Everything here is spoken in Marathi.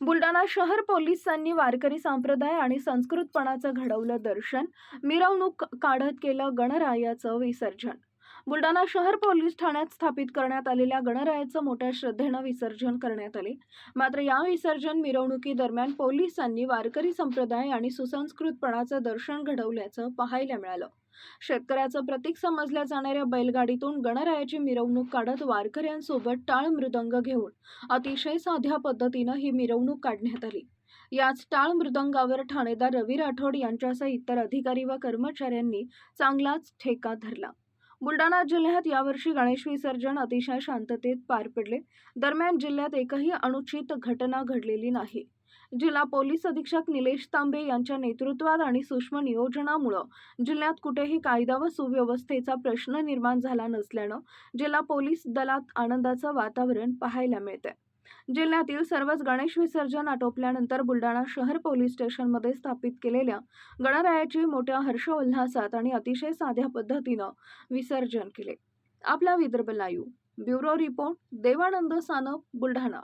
बुलढाणा शहर पोलिसांनी वारकरी संप्रदाय आणि संस्कृतपणाचं घडवलं दर्शन. मिरवणूक काढत केलं गणरायाचं विसर्जन. बुलढाणा शहर पोलीस ठाण्यात स्थापित करण्यात आलेल्या गणरायाचं मोठ्या श्रद्धेनं विसर्जन करण्यात आले. मात्र या विसर्जन मिरवणुकीदरम्यान पोलिसांनी वारकरी संप्रदाय आणि सुसंस्कृतपणाचं दर्शन घडवल्याचं पाहायला मिळालं. शेतकऱ्याचं प्रतीक समजल्या जाणाऱ्या बैलगाडीतून गणरायाची मिरवणूक काढत वारकऱ्यांसोबत टाळ मृदंग घेऊन अतिशय साध्या पद्धतीनं ही मिरवणूक काढण्यात आली. याच टाळ मृदंगावर ठाणेदार रवी राठोड यांच्यासह इतर अधिकारी व कर्मचाऱ्यांनी चांगलाच ठेका धरला. बुलढाणा जिल्ह्यात यावर्षी गणेश विसर्जन अतिशय शांततेत पार पडले. दरम्यान जिल्ह्यात एकही अनुचित घटना घडलेली नाही. जिल्हा पोलीस अधीक्षक निलेश तांबे यांच्या नेतृत्वात आणि सूक्ष्म नियोजनामुळं जिल्ह्यात कुठेही कायदा व सुव्यवस्थेचा प्रश्न निर्माण झाला नसल्यानं जिल्हा पोलीस दलात आनंदाचं वातावरण पाहायला मिळतंय. जिल्ह्यातील सर्वच गणेश विसर्जन आटोपल्यानंतर बुलढाणा शहर पोलीस स्टेशनमध्ये स्थापित केलेल्या गणरायाची मोठ्या हर्षोल्हासात आणि अतिशय साध्या पद्धतीनं विसर्जन केले. आपला Vidarbha live. Bureau report Devanand Sanap Buldhana.